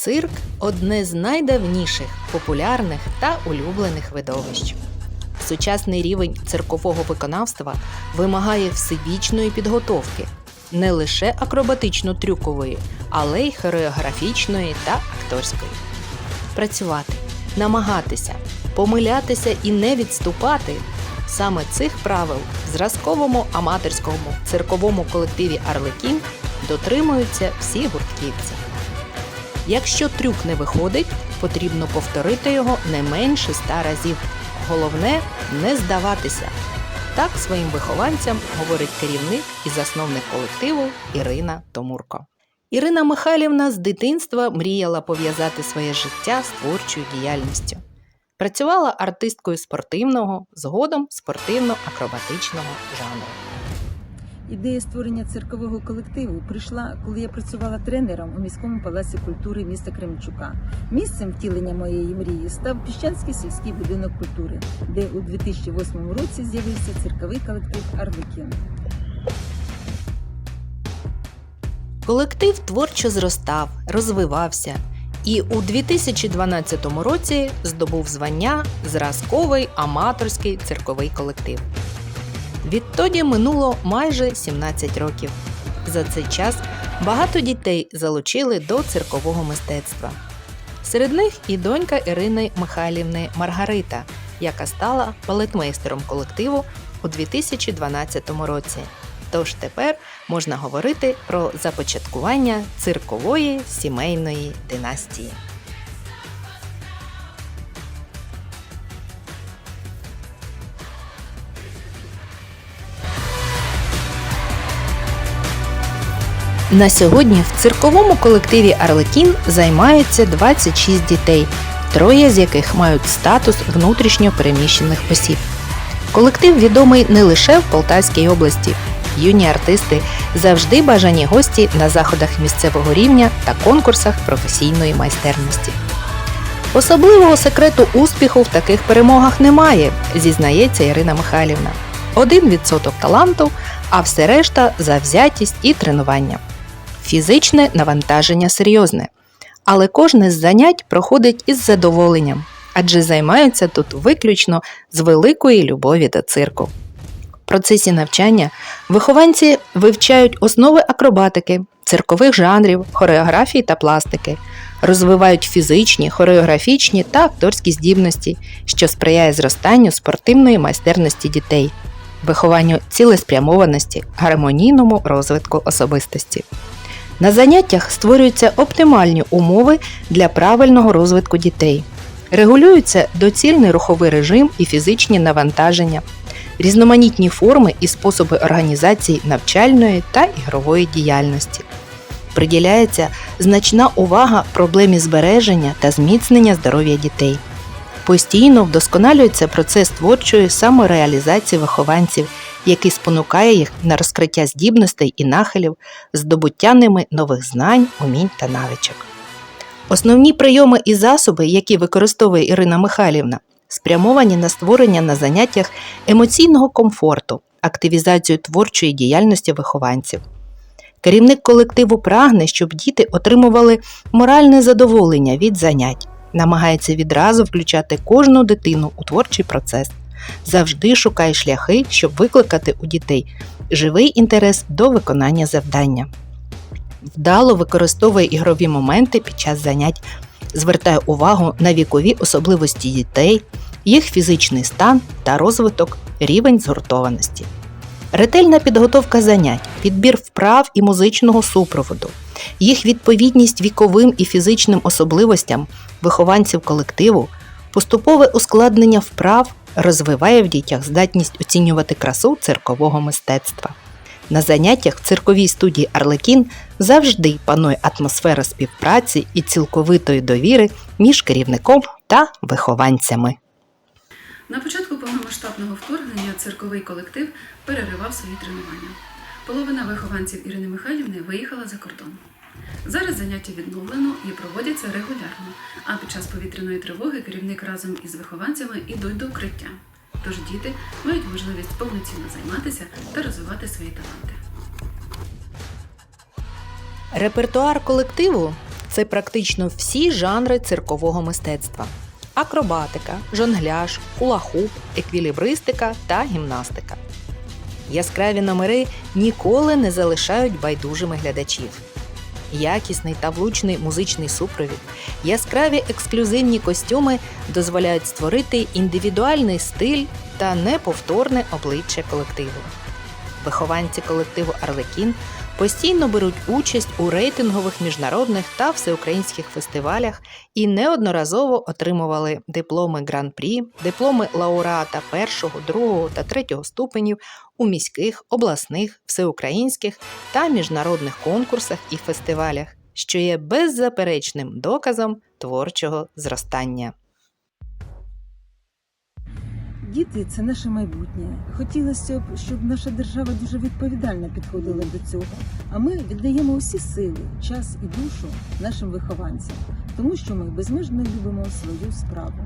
Цирк одне з найдавніших, популярних та улюблених видовищ. Сучасний рівень циркового виконавства вимагає всебічної підготовки, не лише акробатично-трюкової, але й хореографічної та акторської. Працювати, намагатися, помилятися і не відступати саме цих правил в зразковому аматорському цирковому колективі Арлекін дотримуються всі гуртківці. Якщо трюк не виходить, потрібно повторити його не менше ста разів. Головне не здаватися. Так своїм вихованцям говорить керівник і засновник колективу Ірина Томурко. Ірина Михайлівна з дитинства мріяла пов'язати своє життя з творчою діяльністю. Працювала артисткою спортивного, згодом спортивно-акробатичного жанру. Ідея створення циркового колективу прийшла, коли я працювала тренером у міському палаці культури міста Кременчука. Місцем втілення моєї мрії став Піщанський сільський будинок культури, де у 2008 році з'явився цирковий колектив Арлекін. Колектив творчо зростав, розвивався і у 2012 році здобув звання Зразковий аматорський цирковий колектив. Відтоді минуло майже 17 років. За цей час багато дітей залучили до циркового мистецтва. Серед них і донька Ірини Михайлівни Маргарита, яка стала балетмейстером колективу у 2012 році. Тож тепер можна говорити про започаткування циркової сімейної династії. На сьогодні в цирковому колективі Арлекін займаються 26 дітей, троє з яких мають статус внутрішньо переміщених осіб. Колектив відомий не лише в Полтавській області. Юні артисти завжди бажані гості на заходах місцевого рівня та конкурсах професійної майстерності. Особливого секрету успіху в таких перемогах немає, зізнається Ірина Михайлівна. Один відсоток таланту, а все решта завзятість і тренування. Фізичне навантаження серйозне, але кожне з занять проходить із задоволенням, адже займаються тут виключно з великої любові до цирку. В процесі навчання вихованці вивчають основи акробатики, циркових жанрів, хореографії та пластики, розвивають фізичні, хореографічні та акторські здібності, що сприяє зростанню спортивної майстерності дітей, вихованню цілеспрямованості, гармонійному розвитку особистості. На заняттях створюються оптимальні умови для правильного розвитку дітей. Регулюються доцільний руховий режим і фізичні навантаження, різноманітні форми і способи організації навчальної та ігрової діяльності. Приділяється значна увага проблемі збереження та зміцнення здоров'я дітей. Постійно вдосконалюється процес творчої самореалізації вихованців, який спонукає їх на розкриття здібностей і нахилів, здобуття ними нових знань, умінь та навичок. Основні прийоми і засоби, які використовує Ірина Михайлівна, спрямовані на створення на заняттях емоційного комфорту, активізацію творчої діяльності вихованців. Керівник колективу прагне, щоб діти отримували моральне задоволення від занять, намагається відразу включати кожну дитину у творчий процес, завжди шукає шляхи, щоб викликати у дітей живий інтерес до виконання завдання. Вдало використовує ігрові моменти під час занять, звертає увагу на вікові особливості дітей, їх фізичний стан та розвиток, рівень згуртованості. Ретельна підготовка занять, підбір вправ і музичного супроводу, їх відповідність віковим і фізичним особливостям вихованців колективу, поступове ускладнення вправ розвиває в дітях здатність оцінювати красу циркового мистецтва. На заняттях в цирковій студії Арлекін завжди панує атмосфера співпраці і цілковитої довіри між керівником та вихованцями. На початку повномасштабного вторгнення цирковий колектив переривав свої тренування. Половина вихованців Ірини Михайлівни виїхала за кордон. Зараз заняття відновлено і проводяться регулярно, а під час повітряної тривоги керівник разом із вихованцями йдуть до укриття. Тож діти мають можливість повноцінно займатися та розвивати свої таланти. Репертуар колективу це практично всі жанри циркового мистецтва: акробатика, жонгляж, хула-хуп, еквілібристика та гімнастика. Яскраві номери ніколи не залишають байдужими глядачів. Якісний та влучний музичний супровід, яскраві ексклюзивні костюми дозволяють створити індивідуальний стиль та неповторне обличчя колективу. Вихованці колективу Арлекін постійно беруть участь у рейтингових міжнародних та всеукраїнських фестивалях і неодноразово отримували дипломи гран-прі, дипломи лауреата першого, другого та третього ступенів у міських, обласних, всеукраїнських та міжнародних конкурсах і фестивалях, що є беззаперечним доказом творчого зростання. Діти це наше майбутнє. Хотілося б, щоб наша держава дуже відповідально підходила до цього. А ми віддаємо усі сили, час і душу нашим вихованцям, тому що ми безмежно любимо свою справу.